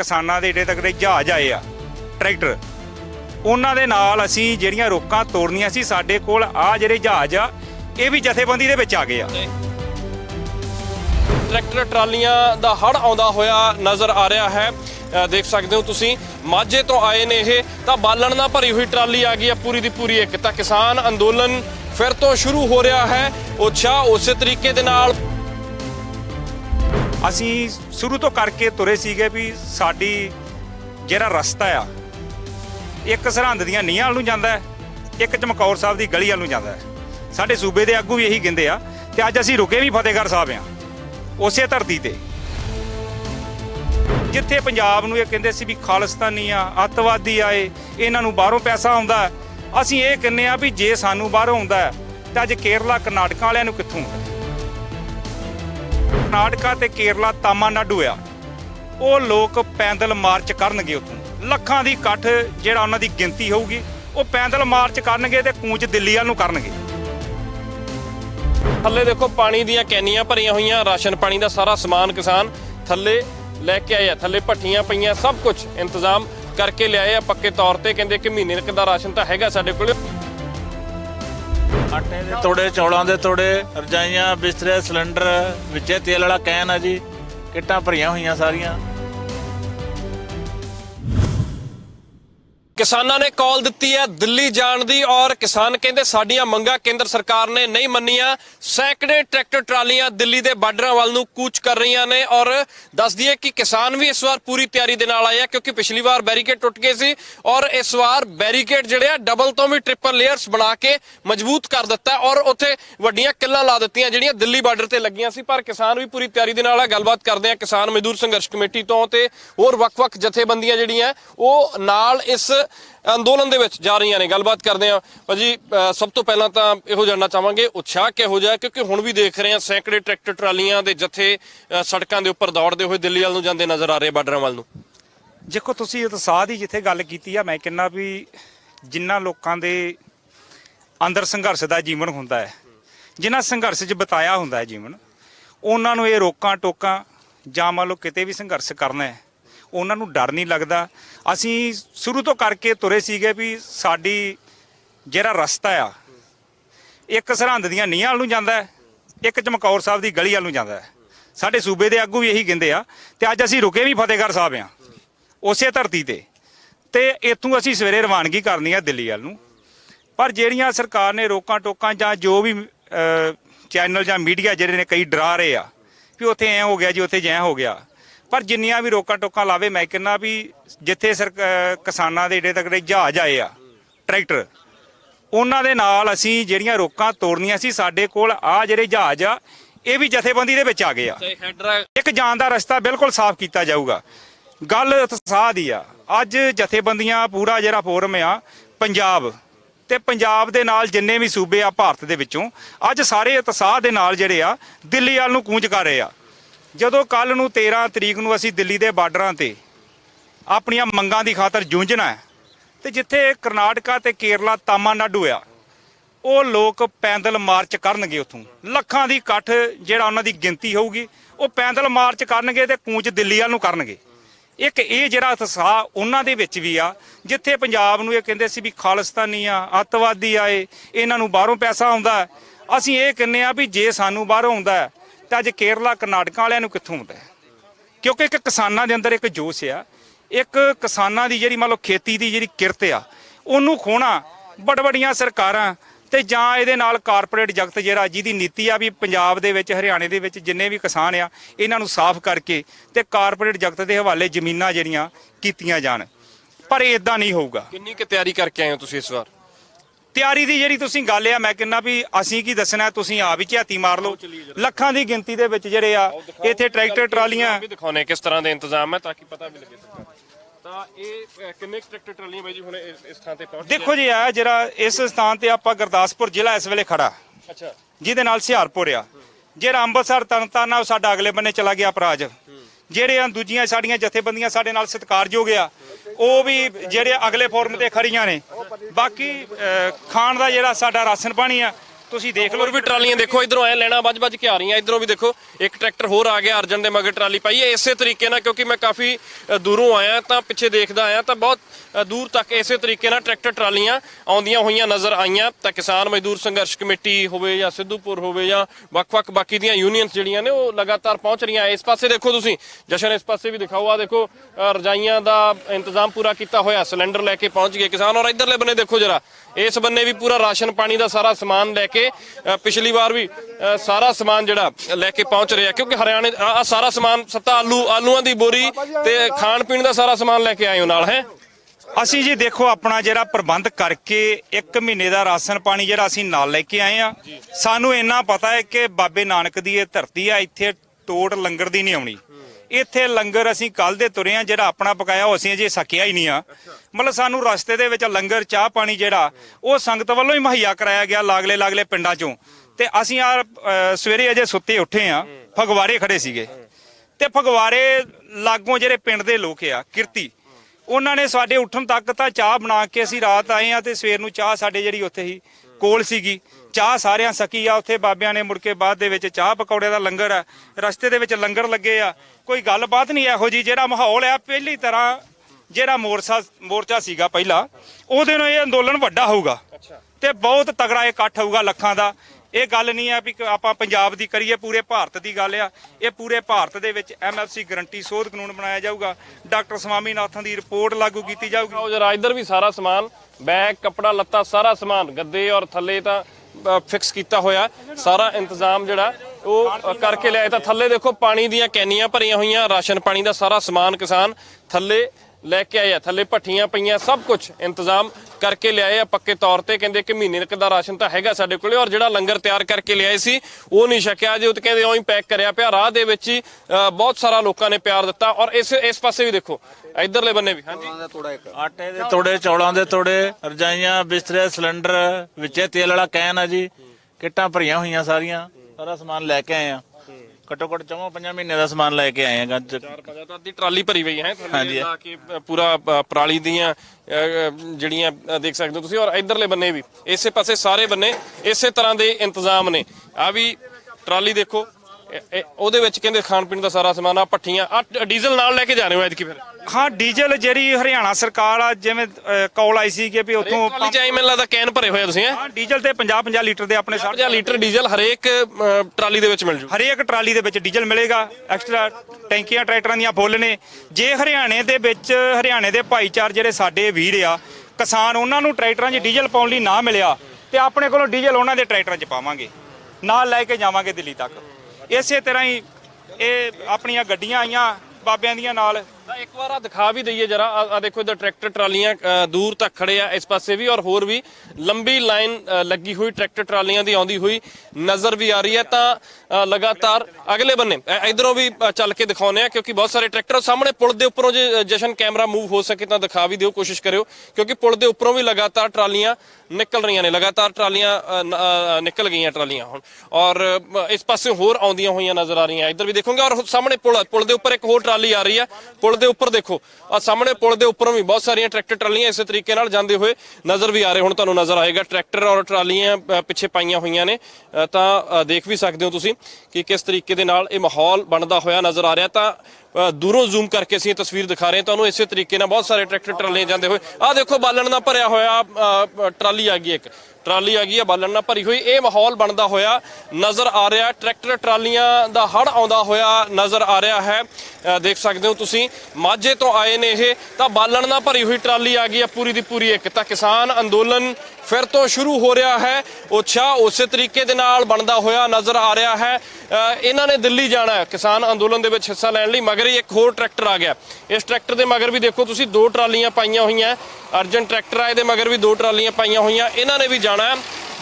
ਕਿਸਾਨਾਂ ਦੇ ਏਡੇ ਤੱਕ ਜਹਾਜ਼ ਆਏ ਆ, ਟਰੈਕਟਰ। ਉਹਨਾਂ ਦੇ ਨਾਲ ਅਸੀਂ ਜਿਹੜੀਆਂ ਰੋਕਾਂ ਤੋੜਨੀਆਂ ਸੀ, ਸਾਡੇ ਕੋਲ ਆ ਜਿਹੜੇ ਜਹਾਜ਼ ਆ, ਇਹ ਵੀ ਜਥੇਬੰਦੀ ਦੇ ਵਿੱਚ ਆ ਗਏ ਆ। ਟਰੈਕਟਰ ਟਰਾਲੀਆਂ ਦਾ ਹੜ ਆਉਂਦਾ ਹੋਇਆ ਨਜ਼ਰ ਆ ਰਿਹਾ ਹੈ। ਦੇਖ ਸਕਦੇ ਹੋ ਤੁਸੀਂ, ਮਾਝੇ ਤੋਂ ਆਏ ਨੇ ਇਹ, ਤਾਂ ਬਾਲਣ ਨਾਲ ਭਰੀ ਹੋਈ ਟਰਾਲੀ ਆ ਗਈ ਆ, ਪੂਰੀ ਦੀ ਪੂਰੀ ਇੱਕ। ਤਾਂ ਕਿਸਾਨ ਅੰਦੋਲਨ ਫਿਰ ਤੋਂ ਸ਼ੁਰੂ ਹੋ ਰਿਹਾ ਹੈ। ਉਤਸ਼ਾਹ ਉਸੇ ਤਰੀਕੇ ਦੇ ਨਾਲ ਅਸੀਂ ਸ਼ੁਰੂ ਤੋਂ ਕਰਕੇ ਤੁਰੇ ਸੀਗੇ ਵੀ ਸਾਡੀ ਜਿਹੜਾ ਰਸਤਾ ਆ, ਇੱਕ ਸਰਹੰਦ ਦੀਆਂ ਨੀਹਾਂ ਵੱਲ ਨੂੰ ਜਾਂਦਾ ਹੈ, ਇੱਕ ਚਮਕੌਰ ਸਾਹਿਬ ਦੀ ਗਲੀ ਵੱਲ ਨੂੰ ਜਾਂਦਾ ਹੈ। ਸਾਡੇ ਸੂਬੇ ਦੇ ਆਗੂ ਵੀ ਇਹੀ ਕਹਿੰਦੇ ਆ, ਤੇ ਅੱਜ ਅਸੀਂ ਰੁਕੇ ਵੀ ਫਤਿਹਗੜ੍ਹ ਸਾਹਿਬ ਆ, ਉਸੇ ਧਰਤੀ ਤੇ। ਜਿੱਥੇ ਪੰਜਾਬ ਨੂੰ ਇਹ ਕਹਿੰਦੇ ਸੀ ਵੀ ਖਾਲਿਸਤਾਨੀ ਆ, ਅੱਤਵਾਦੀ ਆਏ ਇਹਨਾਂ ਨੂੰ ਬਾਹਰੋਂ ਪੈਸਾ ਆਉਂਦਾ ਅਸੀਂ ਇਹ ਕਹਿੰਦੇ ਆ ਵੀ ਜੇ ਸਾਨੂੰ ਬਾਹਰੋਂ ਆਉਂਦਾ ਤਾਂ ਅੱਜ ਕੇਰਲਾ ਕਰਨਾਟਕਾ ਵਾਲਿਆਂ ਨੂੰ ਕਿੱਥੋਂ ਆਉਂਦਾ ਕਰਨਾਟਕਾ ਤੇ ਕੇਰਲਾ ਤਾਮਿਲਨਾਡੂ ਆ। ਉਹ ਲੋਕ ਪੈਦਲ ਮਾਰਚ ਕਰਨਗੇ ਉੱਥੋਂ। ਲੱਖਾਂ ਦੀ ਇਕੱਠ ਜਿਹੜਾ ਉਹਨਾਂ ਦੀ ਗਿਣਤੀ ਹੋਊਗੀ, ਉਹ ਪੈਦਲ ਮਾਰਚ ਕਰਨਗੇ ਤੇ ਕੂਚ ਦਿੱਲੀ ਵੱਲ ਨੂੰ ਕਰਨਗੇ। ਥੱਲੇ ਦੇਖੋ, ਪਾਣੀ ਦੀਆਂ ਕੈਨੀਆਂ ਭਰੀਆਂ ਹੋਈਆਂ, ਰਾਸ਼ਨ ਪਾਣੀ ਦਾ ਸਾਰਾ ਸਮਾਨ ਕਿਸਾਨ ਥੱਲੇ ਲੈ ਕੇ ਆਏ ਆ ਥੱਲੇ ਭੱਠੀਆਂ ਪਈਆਂ, ਸਭ ਕੁਝ ਇੰਤਜ਼ਾਮ ਕਰਕੇ ਲਿਆਏ ਆ। ਪੱਕੇ ਤੌਰ ਤੇ ਕਹਿੰਦੇ ਕਿ ਮਹੀਨੇ ਤੱਕ ਦਾ ਰਾਸ਼ਨ ਤਾਂ ਹੈਗਾ ਸਾਡੇ ਕੋਲ। ਆਟੇ ਦੇ ਤੋੜੇ ਚੌਲਾਂ ਦੇ ਤੋੜੇ ਰਜਾਈਆਂ, ਬਿਸਤਰੇ, ਸਿਲੰਡਰ, ਵਿੱਚੇ ਤੇਲ ਵਾਲਾ ਕੈਨ ਆ ਜੀ। ਕਿੱਟਾਂ ਭਰੀਆਂ ਹੋਈਆਂ ਸਾਰੀਆਂ। ਕਿਸਾਨਾਂ ਨੇ ਕਾਲ ਦਿੱਤੀ ਹੈ ਦਿੱਲੀ ਜਾਣ ਦੀ ਔਰ ਕਿਸਾਨ ਕਹਿੰਦੇ ਸਾਡੀਆਂ ਮੰਗਾਂ ਕੇਂਦਰ ਸਰਕਾਰ ਨੇ ਨਹੀਂ ਮੰਨੀਆਂ। ਸੈਂਕੜੇ ਟਰੈਕਟਰ ਟਰਾਲੀਆਂ ਦਿੱਲੀ ਦੇ ਬਾਰਡਰਾਂ ਵੱਲ ਨੂੰ ਕੂਚ ਕਰ ਰਹੀਆਂ ਨੇ ਔਰ ਦੱਸ ਦਈਏ ਕਿ ਕਿਸਾਨ ਵੀ ਇਸ ਵਾਰ ਪੂਰੀ ਤਿਆਰੀ ਦੇ ਨਾਲ ਆਏ ਆ ਕਿਉਂਕਿ ਪਿਛਲੀ ਵਾਰ ਬੈਰੀਕੇਡ ਟੁੱਟ ਗਏ ਸੀ ਔਰ ਇਸ ਵਾਰ ਬੈਰੀਕੇਡ ਜਿਹੜੇ ਆ ਡਬਲ ਤੋਂ ਵੀ ਟ੍ਰਿਪਲ ਲੇਅਰਸ ਬਣਾ ਕੇ ਮਜ਼ਬੂਤ ਕਰ ਦਿੱਤਾ ਔਰ ਉੱਥੇ ਵੱਡੀਆਂ ਕਿੱਲਾਂ ਲਾ ਦਿੱਤੀਆਂ ਜਿਹੜੀਆਂ ਦਿੱਲੀ ਬਾਰਡਰ ਤੇ ਲੱਗੀਆਂ ਸੀ। ਪਰ ਕਿਸਾਨ ਵੀ ਪੂਰੀ ਤਿਆਰੀ ਦੇ ਨਾਲ ਆ। ਗੱਲਬਾਤ ਕਰਦੇ ਆ ਕਿਸਾਨ ਮਜ਼ਦੂਰ ਸੰਘਰਸ਼ ਕਮੇਟੀ ਤੋਂ ਤੇ ਹੋਰ ਵੱਖ-ਵੱਖ ਜਥੇਬੰਦੀਆਂ ਜਿਹੜੀਆਂ ਉਹ ਨਾਲ ਇਸ ਅੰਦੋਲਨ ਦੇ ਵਿੱਚ ਜਾ ਰਹੀਆਂ ਨੇ। ਗੱਲਬਾਤ ਕਰਦੇ ਆ ਭਾਜੀ ਅ, ਸਭ ਤੋਂ ਪਹਿਲਾਂ ਤਾਂ ਇਹੋ ਜਾਣਨਾ ਚਾਹਾਂਗੇ ਉਤਸ਼ਾਹ ਕਿਹੋ ਜਿਹਾ ਕਿਉਂਕਿ ਹੁਣ ਵੀ ਦੇਖ ਰਹੇ ਆ ਸੈਂਕੜੇ ਟਰੈਕਟਰ ਟਰਾਲੀਆਂ ਦੇ ਜਥੇ ਸੜਕਾਂ ਦੇ ਉੱਪਰ ਦੌੜਦੇ ਹੋਏ ਦਿੱਲੀ ਵੱਲ ਨੂੰ ਜਾਂਦੇ ਨਜ਼ਰ ਆ ਰਹੇ ਬਾਰਡਰਾਂ ਵੱਲ ਨੂੰ। ਦੇਖੋ ਤੁਸੀਂ ਉਤਸ਼ਾਹ ਦੀ ਜਿੱਥੇ ਗੱਲ ਕੀਤੀ ਆ ਮੈਂ ਕਹਿੰਦਾ ਵੀ ਜਿਨ੍ਹਾਂ ਲੋਕਾਂ ਦੇ ਅੰਦਰ ਸੰਘਰਸ਼ ਦਾ ਜੀਵਨ ਹੁੰਦਾ ਹੈ ਜਿਨ੍ਹਾਂ ਸੰਘਰਸ਼ 'ਚ ਬਤਾਇਆ ਹੁੰਦਾ ਹੈ ਜੀਵਨ ਉਹਨਾਂ ਨੂੰ ਇਹ ਰੋਕਾਂ ਟੋਕਾਂ ਜਾਂ ਮੰਨ ਲਓ ਕਿਤੇ ਵੀ ਸੰਘਰਸ਼ ਕਰਨਾ ਹੈ ਉਹਨਾਂ ਨੂੰ ਡਰ ਨਹੀਂ ਲੱਗਦਾ। ਅਸੀਂ ਸ਼ੁਰੂ ਤੋਂ ਕਰਕੇ ਤੁਰੇ ਸੀਗੇ ਵੀ ਸਾਡੀ ਜਿਹੜਾ ਰਸਤਾ ਆ, ਇੱਕ ਸਰਹੰਦ ਦੀਆਂ ਨੀਹਾਂ ਵੱਲ ਨੂੰ ਜਾਂਦਾ ਹੈ, ਇੱਕ ਚਮਕੌਰ ਸਾਹਿਬ ਦੀ ਗਲੀ ਵੱਲ ਨੂੰ ਜਾਂਦਾ ਹੈ। ਸਾਡੇ ਸੂਬੇ ਦੇ ਆਗੂ ਵੀ ਇਹੀ ਕਹਿੰਦੇ ਆ, ਤੇ ਅੱਜ ਅਸੀਂ ਰੁਕੇ ਵੀ ਫਤਿਹਗੜ੍ਹ ਸਾਹਿਬ ਆ, ਉਸੇ ਧਰਤੀ ਤੇ। ਤੇ ਇੱਥੋਂ ਅਸੀਂ ਸਵੇਰੇ ਰਵਾਨਗੀ ਕਰਨੀ ਆ ਦਿੱਲੀ ਵੱਲ ਨੂੰ। ਪਰ ਜਿਹੜੀਆਂ ਸਰਕਾਰ ਨੇ ਰੋਕਾਂ ਟੋਕਾਂ ਜਾਂ ਜੋ ਵੀ ਚੈਨਲ ਜਾਂ ਮੀਡੀਆ ਜਿਹੜੇ ਨੇ ਕਈ ਡਰਾ ਰਹੇ ਆ, ਵੀ ਉੱਥੇ ਐ ਹੋ ਗਿਆ ਜੀ, ਉੱਥੇ ਜੈ ਹੋ ਗਿਆ। ਪਰ ਜਿੰਨੀਆਂ ਵੀ ਰੋਕਾਂ ਟੋਕਾਂ ਲਾਵੇ ਮੈਂ ਕਹਿੰਦਾ ਵੀ ਜਿੱਥੇ ਅਹ, ਕਿਸਾਨਾਂ ਦੇ ਏਡੇ ਤੱਕ ਦੇ ਜਹਾਜ਼ ਆਏ ਆ ਟਰੈਕਟਰ ਉਹਨਾਂ ਦੇ ਨਾਲ ਅਸੀਂ ਜਿਹੜੀਆਂ ਰੋਕਾਂ ਤੋੜਨੀਆਂ ਸੀ ਸਾਡੇ ਕੋਲ ਆ ਜਿਹੜੇ ਜਹਾਜ਼ ਆ ਇਹ ਵੀ ਜਥੇਬੰਦੀ ਦੇ ਵਿੱਚ ਆ ਗਏ ਆ। ਇੱਕ ਜਾਣ ਦਾ ਰਸਤਾ ਬਿਲਕੁਲ ਸਾਫ਼ ਕੀਤਾ ਜਾਊਗਾ। ਗੱਲ ਉਤਸ਼ਾਹ ਦੀ ਆ ਅੱਜ ਜਥੇਬੰਦੀਆਂ ਪੂਰਾ ਜਿਹੜਾ ਫੋਰਮ ਆ ਪੰਜਾਬ ਤੇ ਪੰਜਾਬ ਦੇ ਨਾਲ ਜਿੰਨੇ ਵੀ ਸੂਬੇ ਆ ਭਾਰਤ ਦੇ ਵਿੱਚੋਂ ਅੱਜ ਸਾਰੇ ਉਤਸ਼ਾਹ ਦੇ ਨਾਲ ਜਿਹੜੇ ਆ ਦਿੱਲੀ ਵੱਲ ਨੂੰ ਕੂਚ ਕਰ ਰਹੇ ਆ। ਜਦੋਂ ਕੱਲ ਨੂੰ 13 ਤਰੀਕ ਨੂੰ ਅਸੀਂ ਦਿੱਲੀ ਦੇ ਬਾਰਡਰਾਂ ਤੇ ਆਪਣੀਆਂ ਮੰਗਾਂ ਦੀ ਖਾਤਰ ਜੂਝਣਾ ਹੈ, ਤੇ ਜਿੱਥੇ ਕਰਨਾਟਕਾ ਤੇ ਕੇਰਲਾ ਤਾਮਿਲਨਾਡੂ ਆ, ਉਹ ਲੋਕ ਪੈਦਲ ਮਾਰਚ ਕਰਨਗੇ ਉੱਥੋਂ। ਲੱਖਾਂ ਦੀ ਇਕੱਠ ਜਿਹੜਾ ਉਹਨਾਂ ਦੀ ਗਿਣਤੀ ਹੋਊਗੀ, ਉਹ ਪੈਦਲ ਮਾਰਚ ਕਰਨਗੇ ਤੇ ਕੂਚ ਦਿੱਲੀ ਵਾਲ ਨੂੰ ਕਰਨਗੇ। ਇੱਕ ਇਹ ਜਿਹੜਾ ਉਤਸ਼ਾਹ ਉਹਨਾਂ ਦੇ ਵਿੱਚ ਵੀ ਆ, ਜਿੱਥੇ ਪੰਜਾਬ ਨੂੰ ਇਹ ਕਹਿੰਦੇ ਸੀ ਵੀ ਖਾਲਿਸਤਾਨੀ ਆ, ਅੱਤਵਾਦੀ ਆਏ ਇਹਨਾਂ ਨੂੰ ਬਾਹਰੋਂ ਪੈਸਾ ਆਉਂਦਾ ਅਸੀਂ ਇਹ ਕਹਿੰਦੇ ਆ ਵੀ ਜੇ ਸਾਨੂੰ ਬਾਹਰੋਂ ਆਉਂਦਾ ਤਾਂ ਅੱਜ ਕੇਰਲਾ ਕਰਨਾਟਕਾ ਵਾਲਿਆਂ ਨੂੰ ਕਿੱਥੋਂ ਆਉਂਦਾ ਕਿਉਂਕਿ ਇੱਕ ਕਿਸਾਨਾਂ ਦੇ ਅੰਦਰ ਇੱਕ ਜੋਸ਼ ਆ, ਇੱਕ ਕਿਸਾਨਾਂ ਦੀ ਜਿਹੜੀ ਮੰਨ ਲਓ ਖੇਤੀ ਦੀ ਜਿਹੜੀ ਕਿਰਤ ਆ, ਉਹਨੂੰ ਖੋਣਾ ਬੜ ਬੜੀਆਂ ਸਰਕਾਰਾਂ ਤੇ ਜਾਂ ਇਹਦੇ ਨਾਲ ਕਾਰਪੋਰੇਟ ਜਗਤ ਜਿਹੜਾ ਜਿਹਦੀ ਨੀਤੀ ਆ ਵੀ ਪੰਜਾਬ ਦੇ ਵਿੱਚ, ਹਰਿਆਣੇ ਦੇ ਵਿੱਚ ਜਿੰਨੇ ਵੀ ਕਿਸਾਨ ਆ, ਇਹਨਾਂ ਨੂੰ ਸਾਫ਼ ਕਰਕੇ ਤੇ ਕਾਰਪੋਰੇਟ ਜਗਤ ਦੇ ਹਵਾਲੇ ਜ਼ਮੀਨਾਂ ਜਿਹੜੀਆਂ ਕੀਤੀਆਂ ਜਾਣ। ਪਰ ਇਹ ਇਦਾਂ ਨਹੀਂ ਹੋਊਗਾ। ਕਿੰਨੀ ਕੁ ਤਿਆਰੀ ਕਰਕੇ ਆਏ ਹੋ ਤੁਸੀਂ ਇਸ ਵਾਰ? ਤਿਆਰੀ ਦੀ ਜਿਹੜੀ ਤੁਸੀਂ ਗੱਲ ਆ ਮੈਂ ਕਹਿੰਦਾ ਵੀ ਅਸੀਂ ਕੀ ਦੱਸਣਾ ਤੁਸੀਂ ਆਪ ਹੀ ਝਾਤੀ ਮਾਰ ਲਓ। ਲੱਖਾਂ ਦੀ ਗਿਣਤੀ ਦੇ ਵਿੱਚ ਜਿਹੜੇ ਆ ਇੱਥੇ ਟਰੈਕਟਰ ਟਰਾਲੀਆਂ। ਵੀ ਦਿਖਾਉਣੇ ਕਿਸ ਤਰ੍ਹਾਂ ਦੇ ਇੰਤਜ਼ਾਮ ਹੈ ਤਾਂ ਕਿ ਪਤਾ ਵੀ ਲੱਗੇ ਸਰਕਾਰ ਨੂੰ। ਤਾਂ ਇਹ ਅ, ਕਿੰਨੇ ਕੁ ਟਰੈਕਟਰ ਟਰਾਲੀਆਂ ਬਾਈ ਜੀ ਹੁਣ ਇਸ ਇਸ ਥਾਂ ਤੇ ਪਹੁੰਚ ਦੇਖੋ ਜੀ ਆ ਜਿਹੜਾ ਇਸ ਸਥਾਨ ਤੇ ਆਪਾਂ ਗੁਰਦਾਸਪੁਰ ਜ਼ਿਲ੍ਹਾ ਇਸ ਵੇਲੇ ਖੜਾ। ਅੱਛਾ। ਜਿਹਦੇ ਨਾਲ ਹੁਸ਼ਿਆਰਪੁਰ ਆ। ਜਿਹੜਾ ਅੰਮ੍ਰਿਤਸਰ ਤਰਨਤਾਰਨ ਆ ਉਹ ਸਾਡਾ ਅਗਲੇ ਬੰਨੇ ਚਲਾ ਗਿਆ ਅਪਰਾਜ। ਜਿਹੜੇ ਆ ਦੂਜੀਆਂ ਸਾਡੀਆਂ ਜਥੇਬੰਦੀਆਂ ਸਾਡੇ ਨਾਲ ਸਤਿਕਾਰਯੋਗ ਆ, ਉਹ ਵੀ ਜਿਹੜੇ ਅਗਲੇ ਫੋਰਮ ਤੇ ਖੜੀਆਂ ਨੇ। ਬਾਕੀ ਖਾਣ ਦਾ ਜਿਹੜਾ ਸਾਡਾ ਰਾਸ਼ਨ ਪਾਣੀ ਆ ਤੁਸੀਂ ਦੇਖ ਲਓ ਹੋਰ ਵੀ ਟਰਾਲੀਆਂ ਦੇਖੋ ਇਧਰੋਂ ਐ ਲੈਣਾ ਵੱਜ ਵੱਜ ਕੇ ਆ ਰਹੀਆਂ ਇਧਰੋਂ ਵੀ ਦੇਖੋ ਇੱਕ ਟਰੈਕਟਰ ਹੋਰ ਆ ਗਿਆ ਅਰਜਨ ਦੇ ਮਗਰ ਟਰਾਲੀ ਪਾਈ। ਹੈ ਇਸੇ ਤਰੀਕੇ ਨਾਲ ਕਿਉਂਕਿ ਮੈਂ ਕਾਫੀ ਦੂਰੋਂ ਆਇਆ ਤਾਂ ਪਿੱਛੇ ਦੇਖਦਾ ਆਇਆ ਤਾਂ ਬਹੁਤ ਦੂਰ ਤੱਕ ਇਸੇ ਤਰੀਕੇ ਨਾਲ ਟਰੈਕਟਰ ਟਰਾਲੀਆਂ ਆਉਂਦੀਆਂ ਹੋਈਆਂ ਨਜ਼ਰ ਆਈਆਂ ਤਾਂ ਕਿਸਾਨ ਮਜ਼ਦੂਰ ਸੰਘਰਸ਼ ਕਮੇਟੀ ਹੋਵੇ ਜਾਂ ਸਿੱਧੂਪੁਰ ਹੋਵੇ ਜਾਂ ਵੱਖ-ਵੱਖ ਬਾਕੀ ਦੀਆਂ ਯੂਨੀਅਨਸ ਜਿਹੜੀਆਂ ਨੇ ਉਹ ਲਗਾਤਾਰ ਪਹੁੰਚ ਰਹੀਆਂ। ਇਸ ਪਾਸੇ ਦੇਖੋ ਤੁਸੀਂ ਜਸ਼ਨ ਇਸ ਪਾਸੇ ਵੀ ਦਿਖਾਓ। ਆ ਦੇਖੋ ਰਜਾਈਆਂ ਦਾ ਇੰਤਜ਼ਾਮ ਪੂਰਾ ਕੀਤਾ ਹੋਇਆ ਸਿਲੰਡਰ ਲੈ ਕੇ ਪਹੁੰਚ ਗਏ ਕਿਸਾਨ। ਔਰ ਇਧਰਲੇ ਬੰਨੇ ਦੇਖੋ ਜਰਾ ਇਸ ਬੰਨੇ ਵੀ ਪੂਰਾ ਰਾਸ਼ਨ ਪਾਣੀ ਦਾ ਸਾਰਾ ਸਮਾਨ ਲੈ ਕੇ ਅ, ਪਿਛਲੀ ਵਾਰ ਵੀ ਸਾਰਾ ਸਮਾਨ ਜਿਹੜਾ ਲੈ ਕੇ ਪਹੁੰਚ ਰਿਹਾ ਕਿਉਂਕਿ ਹਰਿਆਣੇ ਆ ਸਾਰਾ ਸਮਾਨ ਸੱਤਾ ਆਲੂ ਆਲੂਆਂ ਦੀ ਬੋਰੀ ਤੇ ਖਾਣ ਪੀਣ ਦਾ ਸਾਰਾ ਸਮਾਨ ਲੈ ਕੇ ਆਏ ਹੋ ਨਾਲ ਹੈ? ਅਸੀਂ ਜੀ ਦੇਖੋ ਆਪਣਾ ਜਿਹੜਾ ਪ੍ਰਬੰਧ ਕਰਕੇ 1 ਮਹੀਨੇ ਦਾ ਰਾਸ਼ਨ ਪਾਣੀ ਜਿਹੜਾ ਅਸੀਂ ਨਾਲ ਲੈ ਕੇ ਆਏ ਆ। ਸਾਨੂੰ ਇੰਨਾ ਪਤਾ ਹੈ ਕਿ ਬਾਬੇ ਨਾਨਕ ਦੀ ਇਹ ਧਰਤੀ ਆ ਇੱਥੇ ਤੋੜ ਲੰਗਰ ਦੀ ਨਹੀਂ ਆਉਣੀ। ਇੱਥੇ ਲੰਗਰ ਅਸੀਂ ਕੱਲ ਦੇ ਤੁਰੇ ਆ ਜਿਹੜਾ ਆਪਣਾ ਪਕਾਇਆ ਉਹ ਅਸੀਂ ਅਜੇ ਸਕਿਆ ਹੀ ਨਹੀਂ ਆ। ਮਤਲਬ ਸਾਨੂੰ ਰਸਤੇ ਦੇ ਵਿੱਚ ਲੰਗਰ ਚਾਹ ਪਾਣੀ ਜਿਹੜਾ ਉਹ ਸੰਗਤ ਵੱਲੋਂ ਹੀ ਮੁਹੱਈਆ ਕਰਾਇਆ ਗਿਆ ਲਾਗਲੇ ਲਾਗਲੇ ਪਿੰਡਾਂ ਚੋਂ। ਤੇ ਅਸੀਂ ਆ ਸਵੇਰੇ ਅਜੇ ਸੁੱਤੇ ਉੱਠੇ ਆ ਫਗਵਾਰੇ ਖੜੇ ਸੀਗੇ। ਤੇ ਫਗਵਾਰੇ ਲਾਗੋਂ ਜਿਹੜੇ ਪਿੰਡ ਦੇ ਲੋਕ ਆ ਕਿਰਤੀ ਉਹਨਾਂ ਨੇ ਸਾਡੇ ਉੱਠਣ ਤੱਕ ਤਾਂ ਚਾਹ ਬਣਾ ਕੇ ਅਸੀਂ ਰਾਤ ਆਏ ਆ ਤੇ ਸਵੇਰ ਨੂੰ ਚਾਹ ਸਾਡੇ ਜਿਹੜੀ ਉੱਥੇ ਹੀ ਕੋਲ ਸੀਗੀ। ਚਾਹ ਸਾਰਿਆਂ ਸਕੀ ਆ ਉੱਥੇ ਬਾਬਿਆਂ ਨੇ ਮੁੜ ਕੇ ਬਾਅਦ ਦੇ ਵਿੱਚ ਚਾਹ ਪਕੌੜੇ ਦਾ ਲੰਗਰ ਆ ਰਸਤੇ ਦੇ ਵਿੱਚ ਲੰਗਰ ਲੱਗੇ ਆ। ਕੋਈ ਗੱਲਬਾਤ ਨਹੀਂ ਇਹੋ ਜੀ ਜਿਹੜਾ ਮਾਹੌਲ ਆ ਪਹਿਲੀ ਤਰ੍ਹਾਂ ਜਿਹੜਾ ਮੋਰਚਾ ਮੋਰਚਾ ਸੀਗਾ ਪਹਿਲਾਂ ਉਹਦੇ ਨਾਲ ਇਹ ਅੰਦੋਲਨ ਵੱਡਾ ਹੋਊਗਾ। ਤੇ ਬਹੁਤ ਤਗੜਾ ਇਕੱਠ ਹੋਊਗਾ ਲੱਖਾਂ ਦਾ। ਇਹ ਗੱਲ ਨਹੀਂ ਆ ਵੀ ਆਪਾਂ ਪੰਜਾਬ ਦੀ ਕਰੀਏ ਪੂਰੇ ਭਾਰਤ ਦੀ ਗੱਲ ਆ। ਇਹ ਪੂਰੇ ਭਾਰਤ ਦੇ ਵਿੱਚ ਐਮਐਫਸੀ ਗਰੰਟੀ ਸੋਧ ਕਾਨੂੰਨ ਬਣਾਇਆ ਜਾਊਗਾ। ਡਾਕਟਰ ਸਵਾਮੀਨਾਥਨ ਦੀ ਰਿਪੋਰਟ ਲਾਗੂ ਕੀਤੀ ਜਾਊਗੀ। ਆਓ ਜਰਾ ਇੱਧਰ ਵੀ ਸਾਰਾ ਸਮਾਨ ਬੈਗ ਕੱਪੜਾ ਲੱਤਾ ਸਾਰਾ ਸਮਾਨ ਗੱਦੇ ਔਰ ਥੱਲੇ ਤਾਂ ਫਿਕਸ ਕੀਤਾ ਹੋਇਆ। ਸਾਰਾ ਇੰਤਜ਼ਾਮ ਜਿਹੜਾ ਉਹ ਕਰਕੇ ਲਿਆਇਆ ਤਾਂ ਥੱਲੇ ਦੇਖੋ ਪਾਣੀ ਦੀਆਂ ਕੈਨੀਆਂ ਭਰੀਆਂ ਹੋਈਆਂ ਰਾਸ਼ਨ ਪਾਣੀ ਦਾ ਸਾਰਾ ਸਮਾਨ ਕਿਸਾਨ ਥੱਲੇ ਲੈ ਕੇ ਆਏ ਆ ਥੱਲੇ ਭੱਠੀਆਂ ਪਈਆਂ ਸਭ ਕੁਝ ਇੰਤਜ਼ਾਮ ਕਰਕੇ ਲਿਆਏ ਆ ਪੱਕੇ ਤੌਰ ਤੇ। ਕਹਿੰਦੇ ਕਿ ਮਹੀਨੇ ਤੱਕ ਦਾ ਰਾਸ਼ਨ ਤਾਂ ਹੈਗਾ ਸਾਡੇ ਕੋਲੇ। ਔਰ ਜਿਹੜਾ ਲੰਗਰ ਤਿਆਰ ਕਰਕੇ ਲਿਆਏ ਸੀ ਉਹ ਨਹੀਂ ਛਕਿਆ ਜੇ। ਉਹ ਤਾਂ ਕਹਿੰਦੇ ਉਹੀ ਪੈਕ ਕਰਿਆ ਪਿਆ। ਰਾਹ ਦੇ ਵਿੱਚ ਹੀ ਅ, ਬਹੁਤ ਸਾਰਾ ਲੋਕਾਂ ਨੇ ਪਿਆਰ ਦਿੱਤਾ। ਔਰ ਇਸ ਇਸ ਪਾਸੇ ਵੀ ਦੇਖੋ ਇਧਰਲੇ ਬੰਨੇ ਵੀ ਹਾਂਜੀ। ਆਟੇ ਦੇ ਤੋੜੇ ਚੌਲਾਂ ਦੇ ਤੋੜੇ ਰਜਾਈਆਂ ਬਿਸਤਰੇ ਸਿਲੰਡਰ ਵਿੱਚੇ ਤੇਲ ਵਾਲਾ ਕੈਨ ਆ ਜੀ। ਕਿੱਟਾਂ ਭਰੀਆਂ ਹੋਈਆਂ ਸਾਰੀਆਂ ਸਾਰਾ ਸਮਾਨ ਲੈ ਕੇ ਆਏ ਆ। ਘੱਟੋ ਘੱਟ ਚੌਵਾਂ ਪੰਜਾਂ ਮਹੀਨੇ ਦਾ ਸਮਾਨ ਲੈ ਕੇ ਆਏ ਆ ਗੱਜ। ਚਾਰ ਪੰਜਾਂ ਤਾਂ ਅੱਧੀ ਟਰਾਲੀ ਭਰੀ ਪਈ ਹੈ ਥੱਲੇ ਹਾਂਜੀ। ਲਾ ਕੇ ਪੂਰਾ ਪਰਾਲੀ ਦੀਆਂ ਜਿਹੜੀਆਂ ਦੇਖ ਸਕਦੇ ਹੋ ਤੁਸੀਂ ਔਰ ਇਧਰਲੇ ਬੰਨੇ ਵੀ। ਇਸੇ ਪਾਸੇ ਸਾਰੇ ਬੰਨੇ ਇਸੇ ਤਰ੍ਹਾਂ ਦੇ ਇੰਤਜ਼ਾਮ ਨੇ। ਆ ਵੀ ਟਰਾਲੀ ਦੇਖੋ ਉਹਦੇ ਵਿੱਚ ਕਹਿੰਦੇ ਖਾਣ ਪੀਣ ਦਾ ਸਾਰਾ ਸਮਾਨ ਆ ਪੱਠੀਆਂ ਆ ਡੀਜ਼ਲ ਨਾਲ ਲੈ ਕੇ ਜਾ ਰਹੇ ਹੋ ਐਤਕੀ ਫਿਰ? ਹਾਂ ਡੀਜ਼ਲ ਜਿਹੜੀ ਹਰਿਆਣਾ ਸਰਕਾਰ ਆ ਜਿਵੇਂ ਕਾਲ ਆਈ ਸੀ ਕਿ ਵੀ ਉੱਥੋਂ ਟਰਾਲੀ ਚ ਆਈ ਮੈਨੂੰ ਲੱਗਦਾ ਕੈਨ ਭਰੇ ਹੋਏ ਤੁਸੀਂ ਹੈ? ਡੀਜ਼ਲ ਤੇ 50 50 ਲੀਟਰ ਦੇ ਆਪਣੇ ਸਾਰੇ 50 ਲੀਟਰ ਡੀਜ਼ਲ ਹਰੇਕ ਟਰਾਲੀ ਦੇ ਵਿੱਚ ਮਿਲ ਜੂ। ਹਰੇਕ ਟਰਾਲੀ ਦੇ ਵਿੱਚ ਡੀਜ਼ਲ ਮਿਲੇਗਾ। ਐਕਸਟਰਾ ਟੈਂਕੀਆਂ ਟਰੈਕਟਰਾਂ ਦੀਆਂ ਫੁੱਲ ਨੇ। ਜੇ ਹਰਿਆਣੇ ਦੇ ਵਿੱਚ ਹਰਿਆਣੇ ਦੇ ਭਾਈਚਾਰ ਜਿਹੜੇ ਸਾਡੇ ਵੀਰ ਆ ਕਿਸਾਨ ਉਹਨਾਂ ਨੂੰ ਟਰੈਕਟਰਾਂ 'ਚ ਡੀਜ਼ਲ ਪਾਉਣ ਲਈ ਨਾ ਮਿਲਿਆ ਤੇ ਆਪਣੇ ਕੋਲੋਂ ਡੀਜ਼ਲ ਉਹਨਾਂ ਦੇ ਟਰੈਕਟਰਾਂ 'ਚ ਪਾਵਾਂਗੇ। ਨਾਲ ਲੈ ਕੇ ਜਾਵਾਂਗੇ ਦਿੱਲੀ ਤੱਕ। ਇਸੇ ਤਰ੍ਹਾਂ ਹੀ ਇਹ ਆਪਣੀਆਂ ਗੱਡੀਆਂ ਆਈਆਂ ਬਾਬਿਆਂ ਦੀਆਂ ਨਾਲ। ਤਾਂ ਇੱਕ ਵਾਰ ਆ ਦਿਖਾ ਵੀ ਦਈਏ ਜਰਾ। ਆ ਦੇਖੋ ਇਧਰ ਟਰੈਕਟਰ ਟਰਾਲੀਆਂ ਦੂਰ ਤੱਕ ਖੜੇ ਆ ਇਸ ਪਾਸੇ ਵੀ ਔਰ ਹੋਰ ਵੀ ਲੰਬੀ ਲਾਈਨ ਲੱਗੀ ਹੋਈ ਟਰੈਕਟਰ ਟਰਾਲੀਆਂ ਦੀ ਆਉਂਦੀ ਹੋਈ ਨਜ਼ਰ ਵੀ ਆ ਰਹੀ ਹੈ। ਤਾਂ ਲਗਾਤਾਰ ਅਗਲੇ ਬੰਨੇ ਇਧਰੋਂ ਵੀ ਚੱਲ ਕੇ ਦਿਖਾਉਨੇ ਆ ਕਿਉਂਕਿ ਬਹੁਤ ਸਾਰੇ ਟਰੈਕਟਰ ਸਾਹਮਣੇ ਪੁਲ ਦੇ ਉੱਪਰੋਂ ਜੇ ਜਸ਼ਨ ਕੈਮਰਾ ਮੂਵ ਹੋ ਸਕੇ ਤਾਂ ਦਿਖਾ ਵੀ ਦਿਓ, ਕੋਸ਼ਿਸ਼ ਕਰਿਓ ਕਿਉਂਕਿ ਪੁਲ ਦੇ ਉੱਪਰੋਂ ਵੀ ਲਗਾਤਾਰ ਟਰਾਲੀਆਂ ਨਿਕਲ ਰਹੀਆਂ ਨੇ। ਲਗਾਤਾਰ ਟਰਾਲੀਆਂ ਨਿਕਲ ਗਈਆਂ ਟਰਾਲੀਆਂ ਹੁਣ ਔਰ ਇਸ ਪਾਸੇ ਹੋਰ ਆਉਂਦੀਆਂ ਹੋਈਆਂ ਨਜ਼ਰ ਆ ਰਹੀਆਂ। ਇੱਧਰ ਵੀ ਦੇਖੋਗੇ ਔਰ ਸਾਹਮਣੇ ਪੁਲ ਪੁਲ ਦੇ ਉੱਪਰ ਇੱਕ ਹੋਰ ਟਰਾਲੀ ਆ ਰਹੀ ਹੈ। ਪੁਲ ਦੇ ਉੱਪਰ ਦੇਖੋ। ਆ ਸਾਹਮਣੇ ਪੁਲ ਦੇ ਉੱਪਰੋਂ ਵੀ ਬਹੁਤ ਸਾਰੀਆਂ ਟਰੈਕਟਰ ਟਰਾਲੀਆਂ ਇਸੇ ਤਰੀਕੇ ਨਾਲ ਜਾਂਦੇ ਹੋਏ ਨਜ਼ਰ ਵੀ ਆ ਰਹੇ ਹੁਣ ਤੁਹਾਨੂੰ ਨਜ਼ਰ ਆਏਗਾ। ਟਰੈਕਟਰ ਔਰ ਟਰਾਲੀਆਂ ਪਿੱਛੇ ਪਾਈਆਂ ਹੋਈਆਂ ਨੇ। ਅ, ਤਾਂ ਅ, ਦੇਖ ਵੀ ਸਕਦੇ ਹੋ ਤੁਸੀਂ ਕਿ ਕਿਸ ਤਰੀਕੇ ਦੇ ਨਾਲ ਇਹ ਮਾਹੌਲ ਬਣਦਾ ਹੋਇਆ ਨਜ਼ਰ ਆ ਰਿਹਾ। ਤਾਂ ਦੂਰੋਂ ਜ਼ੂਮ ਕਰਕੇ ਅਸੀਂ ਤਸਵੀਰ ਦਿਖਾ ਰਹੇ ਹਾਂ। ਤੁਹਾਨੂੰ ਇਸੇ ਤਰੀਕੇ ਨਾਲ ਬਹੁਤ ਸਾਰੇ ਟਰੈਕਟਰ ਟਰਾਲੀਆਂ ਜਾਂਦੇ ਹੋਏ। ਆਹ ਦੇਖੋ ਬਾਲਣ ਨਾਲ ਭਰਿਆ ਹੋਇਆ ਟਰਾਲੀ ਆ ਗਈ ਇੱਕ। ਟਰਾਲੀ ਆ ਗਈ ਹੈ ਬਾਲਣ ਨਾਲ ਭਰੀ ਹੋਈ। ਇਹ ਮਾਹੌਲ ਬਣਦਾ ਹੋਇਆ ਨਜ਼ਰ ਆ ਰਿਹਾ। ਟਰੈਕਟਰ ਟਰਾਲੀਆਂ ਦਾ ਹੜ ਆਉਂਦਾ ਹੋਇਆ ਨਜ਼ਰ ਆ ਰਿਹਾ ਹੈ। ਅ, ਦੇਖ ਸਕਦੇ ਹੋ ਤੁਸੀਂ ਮਾਝੇ ਤੋਂ ਆਏ ਨੇ ਇਹ। ਤਾਂ ਬਾਲਣ ਨਾਲ ਭਰੀ ਹੋਈ ਟਰਾਲੀ ਆ ਗਈ ਹੈ ਪੂਰੀ ਦੀ ਪੂਰੀ ਇੱਕ। ਤਾਂ ਕਿਸਾਨ ਅੰਦੋਲਨ ਫਿਰ ਤੋਂ ਸ਼ੁਰੂ ਹੋ ਰਿਹਾ ਹੈ। ਉਤਸ਼ਾਹ ਉਸੇ ਤਰੀਕੇ ਦੇ ਨਾਲ ਬਣਦਾ ਹੋਇਆ ਨਜ਼ਰ ਆ ਰਿਹਾ ਹੈ। ਇਹਨਾਂ ਨੇ ਦਿੱਲੀ ਜਾਣਾ ਹੈ। ਕਿਸਾਨ ਅੰਦੋਲਨ ਦੇ ਵਿੱਚ ਹਿੱਸਾ ਲੈਣ ਲਈ ਮਗਰ ਹੀ ਇੱਕ ਹੋਰ ਟਰੈਕਟਰ ਆ ਗਿਆ। ਇਸ ਟਰੈਕਟਰ ਦੇ ਮਗਰ ਵੀ ਦੇਖੋ ਤੁਸੀਂ ਦੋ ਟਰਾਲੀਆਂ ਪਾਈਆਂ ਹੋਈਆਂ। ਅਰਜਨ ਟਰੈਕਟਰ ਆਏ ਦੇ ਮਗਰ ਵੀ ਦੋ ਟਰਾਲੀਆਂ ਪਾਈਆਂ ਹੋਈਆਂ। ਇਹਨਾਂ ਨੇ ਵੀ ਜਾਣਾ ਹੈ।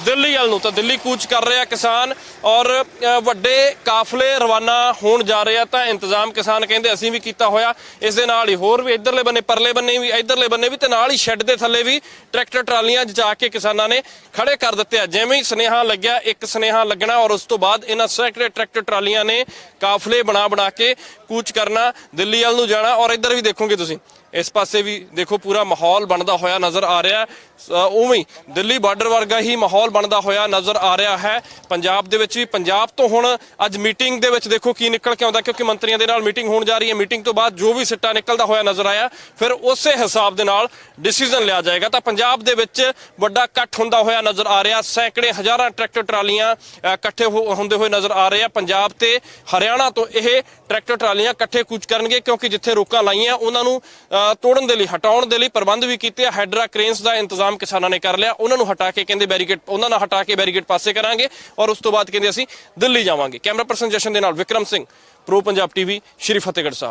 ਦਿੱਲੀ ਵੱਲ ਨੂੰ ਤਾਂ ਦਿੱਲੀ ਕੂਚ ਕਰ ਰਿਹਾ ਕਿਸਾਨ ਔਰ ਵੱਡੇ ਕਾਫਲੇ ਰਵਾਨਾ ਹੋਣ ਜਾ ਰਹੇ ਆ ਤਾਂ ਇੰਤਜ਼ਾਮ ਕਿਸਾਨ ਕਹਿੰਦੇ ਅਸੀਂ ਵੀ ਕੀਤਾ ਹੋਇਆ। ਇਸ ਦੇ ਨਾਲ ਹੀ ਹੋਰ ਵੀ ਇਧਰਲੇ ਬੰਨੇ, ਪਰਲੇ ਬੰਨੇ ਵੀ, ਇਧਰਲੇ ਬੰਨੇ ਵੀ ਤੇ ਨਾਲ ਹੀ ਸ਼ੈੱਡ ਦੇ ਥੱਲੇ ਵੀ ਟਰੈਕਟਰ, ਟਰਾਲੀਆਂ ਜਾ ਕੇ ਕਿਸਾਨਾਂ ਨੇ ਖੜੇ ਕਰ ਦਿੱਤੇ ਆ। ਜਿਵੇਂ ਹੀ ਸਨੇਹਾ ਲੱਗਿਆ, ਇੱਕ ਸਨੇਹਾ ਲੱਗਣਾ ਔਰ ਉਸ ਤੋਂ ਬਾਅਦ ਇਹਨਾਂ ਸੈਕਟਰੀ ਟਰੈਕਟਰ, ਟਰਾਲੀਆਂ ਨੇ ਕਾਫਲੇ ਬਣਾ ਬਣਾ ਕੇ ਕੂਚ ਕਰਨਾ, ਦਿੱਲੀ ਵੱਲ ਨੂੰ ਜਾਣਾ ਔਰ ਇੱਧਰ ਵੀ ਦੇਖੋਗੇ ਤੁਸੀਂ। ਇਸ ਪਾਸੇ ਵੀ ਦੇਖੋ ਪੂਰਾ ਮਾਹੌਲ ਬਣਦਾ ਹੋਇਆ ਨਜ਼ਰ ਆ ਰਿਹਾ ਹੈ। ਉਵੇਂ ਹੀ ਦਿੱਲੀ ਬਾਰਡਰ ਵਰਗਾ ਹੀ ਮਾਹੌਲ ਬਣਦਾ ਹੋਇਆ ਨਜ਼ਰ ਆ ਰਿਹਾ ਹੈ। ਪੰਜਾਬ ਦੇ ਵਿੱਚ ਵੀ, ਪੰਜਾਬ ਤੋਂ ਹੁਣ ਅੱਜ ਮੀਟਿੰਗ ਦੇ ਵਿੱਚ ਦੇਖੋ ਕੀ ਨਿਕਲ ਕੇ ਆਉਂਦਾ, ਕਿਉਂਕਿ ਮੰਤਰੀਆਂ ਦੇ ਨਾਲ ਮੀਟਿੰਗ ਹੋਣ ਜਾ ਰਹੀ ਹੈ। ਮੀਟਿੰਗ ਤੋਂ ਬਾਅਦ ਜੋ ਵੀ ਸਿੱਟਾ ਨਿਕਲਦਾ ਹੋਇਆ ਨਜ਼ਰ ਆਇਆ, ਫਿਰ ਉਸੇ ਹਿਸਾਬ ਦੇ ਨਾਲ ਡਿਸੀਜਨ ਲਿਆ ਜਾਏਗਾ। ਤਾਂ ਪੰਜਾਬ ਦੇ ਵਿੱਚ ਵੱਡਾ ਇਕੱਠ ਹੁੰਦਾ ਹੋਇਆ ਨਜ਼ਰ ਆ ਰਿਹਾ। ਸੈਂਕੜੇ ਹਜ਼ਾਰਾਂ ਟਰੈਕਟਰ ਟਰਾਲੀਆਂ ਇਕੱਠੇ ਹੋ- ਹੁੰਦੇ ਹੋਏ ਨਜ਼ਰ ਆ ਰਹੇ ਆ। ਪੰਜਾਬ ਤੇ ਹਰਿਆਣਾ ਤੋਂ ਇਹ ਟਰੈਕਟਰ ਟਰਾਲੀਆਂ ਇਕੱਠੇ ਕੂਚ ਕਰਨਗੇ, ਕਿਉਂਕਿ ਜਿੱਥੇ ਰੋਕਾਂ ਲਾਈਆਂ, ਉਹਨਾਂ ਨੂੰ ਤੋੜਨ ਦੇ ਲਈ, ਹਟਾਉਣ ਦੇ ਲਈ ਪ੍ਰਬੰਧ ਵੀ ਕੀਤੇ ਆ। ਹਾਈਡਰਾ ਕ੍ਰੇਨਸ ਦਾ ਇੰਤਜ਼ਾਮ ਕਿਸਾਨਾਂ ਨੇ ਕਰ ਲਿਆ। ਉਹਨਾਂ ਨੂੰ ਹਟਾ ਕੇ ਕਹਿੰਦੇ ਬੈਰੀਕੇਡ, ਉਹਨਾਂ ਨਾਲ ਹਟਾ ਕੇ ਬੈਰੀਕੇਡ ਪਾਸੇ ਕਰਾਂਗੇ ਔਰ ਉਸ ਤੋਂ ਬਾਅਦ ਕਹਿੰਦੇ ਅਸੀਂ ਦਿੱਲੀ ਜਾਵਾਂਗੇ। ਕੈਮਰਾ ਪਰਸਨ ਜਸ਼ਨ ਦੇ ਨਾਲ ਵਿਕਰਮ ਸਿੰਘ, ਪ੍ਰੋ ਪੰਜਾਬ ਟੀਵੀ, ਸ਼੍ਰੀ ਫਤਿਹਗੜ੍ਹ ਸਾਹਿਬ।